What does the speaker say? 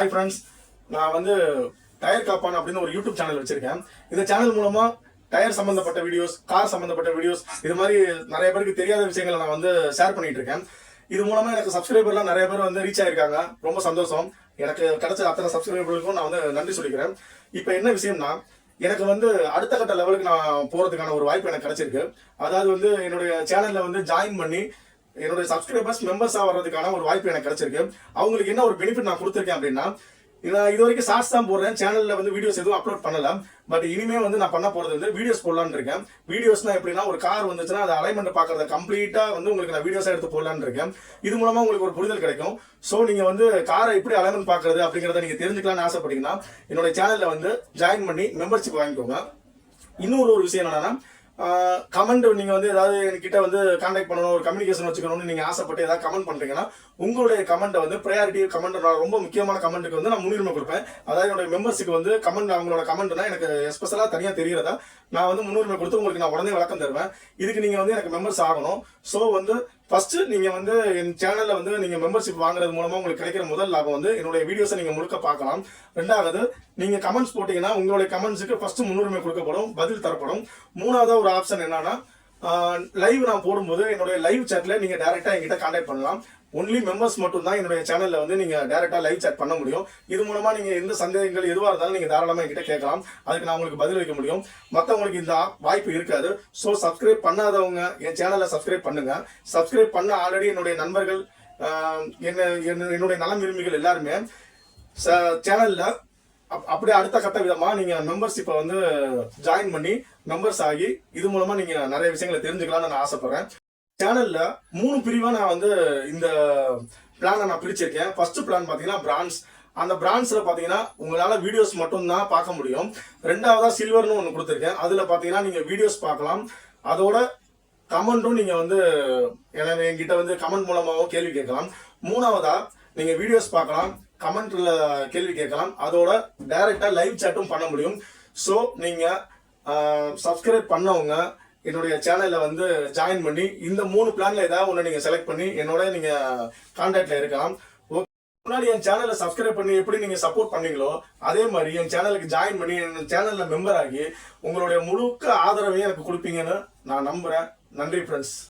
Hi friends நான் வந்து tyre காப்பான் அப்படின்னு ஒரு யூடியூப் சேனல் வச்சிருக்கேன். இந்த சேனல் மூலமா டயர் சம்பந்தப்பட்ட வீடியோஸ் கார் சம்பந்தப்பட்ட வீடியோஸ் இது மாதிரி நிறைய பேருக்கு தெரியாத விஷயங்களை நான் வந்து ஷேர் பண்ணிட்டு இருக்கேன். இது மூலமா எனக்கு சப்ஸ்கிரைபர்லாம் நிறைய பேர் வந்து ரீச் ஆயிருக்காங்க. ரொம்ப சந்தோஷம். எனக்கு கிடைச்ச அத்தனை சப்ஸ்கிரைபர்களுக்கும் நான் வந்து நன்றி சொல்லிக்கிறேன். இப்போ என்ன விஷயம்னா எனக்கு வந்து அடுத்த கட்ட லெவலுக்கு நான் போறதுக்கான ஒரு வாய்ப்பு எனக்கு கிடைச்சிருக்கு. அதாவது வந்து என்னுடைய சேனல்ல வந்து ஜாயின் பண்ணி என்னுடைய சப்ஸ்கிரைபர்ஸ் மெம்பர்ஸ் ஆகிறதுக்கான ஒரு வாய்ப்பு எனக்கு கிடைச்சிருக்கு. அவங்களுக்கு என்ன ஒரு பெனிஃபிட் நான் கொடுத்துருக்கேன் அப்படின்னா நான் இது வரைக்கும் ஷார்ட்ஸ் தான் போடுறேன். சேனல்ல வந்து வீடியோஸ் எதுவும் அப்லோட் பண்ணல. பட் இனிமே வந்து நான் பண்ண போறது வந்து வீடியோஸ் போடலான்னு இருக்கேன். வீடியோஸ்னா எப்படின்னா ஒரு கார் வந்துச்சுன்னா அது அலைன்மெண்ட் பாக்குறத கம்ப்ளீட்டா வந்து உங்களுக்கு நான் வீடியோஸாக எடுத்து போடலான்னு இருக்கேன். இது மூலமா உங்களுக்கு ஒரு புரிதல் கிடைக்கும். சோ நீங்க வந்து காரை எப்படி அலைன்மெண்ட் பாக்குறது அப்படிங்கறத நீங்க தெரிஞ்சுக்கலாம்னு ஆசைப்பட்டீங்கன்னா என்னோட சேனல்ல வந்து ஜாயின் பண்ணி மெம்பர்ஷிப் வாங்கிக்கோங்க. இன்னொரு ஒரு விஷயம் என்னன்னா கமெண்ட் நீங்கள் வந்து ஏதாவது என்கிட்ட வந்து காண்டாக்ட் பண்ணணும் ஒரு கம்யூனிகேஷன் வச்சுக்கணும்னு நீங்கள் ஆசைப்பட்டு ஏதாவது கமெண்ட் பண்ணுறீங்கன்னா உங்களுடைய கமெண்ட்டை வந்து ப்ரையாரிட்டி கமெண்ட் ரொம்ப முக்கியமான கமெண்ட்டுக்கு வந்து நான் முன்னுரிமை கொடுப்பேன். அதாவது என்னுடைய மெம்பர்ஸுக்கு வந்து கமெண்ட் அவங்களோட கமெண்ட்னா எனக்கு எஸ்பெஷலாக தனியாக தெரியறதா நான் வந்து முன்னுரிமை கொடுத்து உங்களுக்கு நான் உடனே விளக்கம் தருவேன். இதுக்கு நீங்கள் வந்து எனக்கு மெம்பர்ஸ் ஆகணும். ஸோ வந்து ஃபர்ஸ்ட் நீங்க வந்து என் சேனல்ல வந்து நீங்க மெம்பர்ஷிப் வாங்குறது மூலமா உங்களுக்கு கிடைக்கிற முதல் லாபம் வந்து என்னுடைய வீடியோஸை நீங்க முழுக்க பார்க்கலாம். ரெண்டாவது நீங்க கமெண்ட்ஸ் போட்டீங்கன்னா உங்களுடைய கமெண்ட்ஸுக்கு ஃபர்ஸ்ட் முன்னுரிமை கொடுக்கப்படும் பதில் தரப்படும். மூணாவது ஒரு ஆப்ஷன் என்னன்னா லைவ் நான் போடும்போது என்னுடைய லைவ் சாட்ல நீங்க டைரக்டா என்கிட்ட கான்டாக்ட் பண்ணலாம். ஒன்லி மெம்பர்ஸ் மட்டும் தான் என்னுடைய சேனல்ல வந்து நீங்க டேரெக்டாக லைவ் சேட் பண்ண முடியும். இது மூலமா நீங்க எந்த சந்தேகங்கள் எதுவாக இருந்தாலும் நீங்க தாராளமா என்கிட்ட கேட்கலாம். அதுக்கு நான் உங்களுக்கு பதில் வைக்க முடியும். மற்றவங்களுக்கு இந்த வாய்ப்பு இருக்காது. ஸோ சப்ஸ்கிரைப் பண்ணாதவங்க என் சேனலை சப்ஸ்கிரைப் பண்ணுங்க. சப்ஸ்கிரைப் பண்ண ஆல்ரெடி என்னுடைய நண்பர்கள் என்ன என்ன- என்னுடைய நலம் விரும்பிகள் எல்லாருமே சேனல்ல அப்படியே அடுத்த கட்ட விதமா நீங்க மெம்பர்ஷிப்பை வந்து ஜாயின் பண்ணி மெம்பர்ஸ் ஆகி இது மூலமா நீங்க நிறைய விஷயங்களை தெரிஞ்சுக்கலாம்னு நான் ஆசைப்படுறேன். சேனல்ல மூணு பிரிவா நான் வந்து இந்த பிளானை நான் பிரிச்சிருக்கேன். ஃபர்ஸ்ட் பிளான் பாத்தீங்கன்னா பிரான்ஸ் அந்த பிராண்ட்ஸ்ல பாத்தீங்கன்னா உங்களால வீடியோஸ் மட்டும் தான் பார்க்க முடியும். ரெண்டாவதா சில்வர்னு ஒன்று கொடுத்துருக்கேன். அதுல பாத்தீங்கன்னா நீங்க வீடியோஸ் பார்க்கலாம். அதோட கமெண்ட்டும் நீங்க வந்து என்கிட்ட வந்து கமெண்ட் மூலமாகவும் கேள்வி கேட்கலாம். மூணாவதா நீங்க வீடியோஸ் பார்க்கலாம் கமெண்ட்ல கேள்வி கேட்கலாம். அதோட டைரக்டா லைவ் சாட்டும் பண்ண முடியும். ஸோ நீங்க சப்ஸ்கிரைப் பண்ணவங்க என்னுடைய சேனல்ல வந்து ஜாயின் பண்ணி இந்த மூணு பிளான்ல ஏதாவது ஒன்று நீங்க செலக்ட் பண்ணி என்னோட நீங்க கான்டாக்ட்ல இருக்கலாம். முன்னாடி என் சேனலை சப்ஸ்கிரைப் பண்ணி எப்படி நீங்கள் சப்போர்ட் பண்ணீங்களோ அதே மாதிரி என் சேனலுக்கு ஜாயின் பண்ணி என் சேனலில் மெம்பர் ஆகி உங்களுடைய முழுக்க ஆதரவையும் எனக்கு கொடுப்பீங்கன்னு நான் நம்புகிறேன் நன்றி ஃப்ரெண்ட்ஸ்